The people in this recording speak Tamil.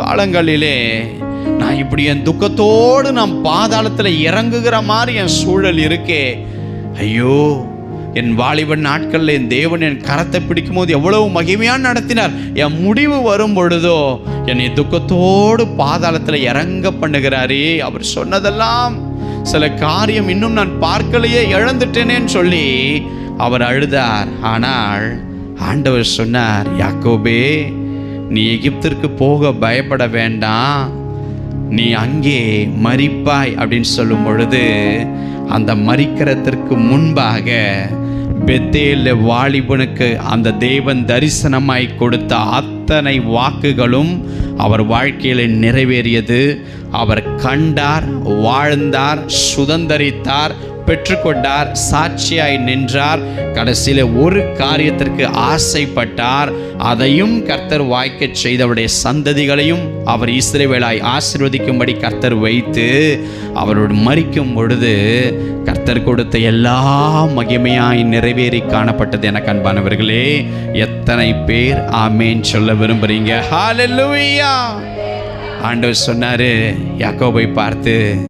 காலங்களிலே நான் இப்படி என் துக்கத்தோடு நான் பாதாளத்தில் இறங்குகிற மாதிரி என் சூழல் இருக்கே. ஐயோ என் வாலிபன் நாட்களில் என் தேவன் என் கரத்தை பிடிக்கும் போது எவ்வளவு மகிமையாக நடத்தினார். என் முடிவு வரும் பொழுதோ என்னை துக்கத்தோடு பாதாளத்தில் இறங்க பண்ணுகிறாரே. அவர் சொன்னதெல்லாம் சில காரியம் இன்னும் நான் பார்க்கலையே இழந்துட்டேனேன்னு சொல்லி அவர் அழுதார். ஆனால் ஆண்டவர் சொன்னார் யாக்கோபே நீ எகிப்திற்கு போக பயப்பட வேண்டாம் நீ அங்கே மறிப்பாய் அப்படின்னு சொல்லும் பொழுது அந்த மறிக்கிறதற்கு முன்பாக பெத்தேல வாலிபனுக்கு அந்த தேவன் தரிசனமாய் கொடுத்த அத்தனை வாக்குகளும் அவர் வாழ்க்கையில் நிறைவேறியது. அவர் கண்டார் வாழ்ந்தார் சுதந்தரித்தார் பெற்றுக்கொண்டார் சாட்சியாய் நின்றார். கடைசியில் ஒரு காரியத்திற்கு ஆசைப்பட்டார். அதையும் கர்த்தர் வாய்க்கச் செய்தவருடைய சந்ததிகளையும் அவர் இஸ்ரேவேலாய் ஆசிர்வதிக்கும்படி கர்த்தர் வைத்து அவரோடு மறிக்கும் பொழுது கர்த்தர் கொடுத்த எல்லா மகிமையாய் நிறைவேறி காணப்பட்டது என கண்பானவர்களே எத்தனை பேர் ஆமேன் சொல்ல விரும்புறீங்க? ஹalleluya ஆண்டவர் சொன்னாரு யாக்கோபை பார்த்து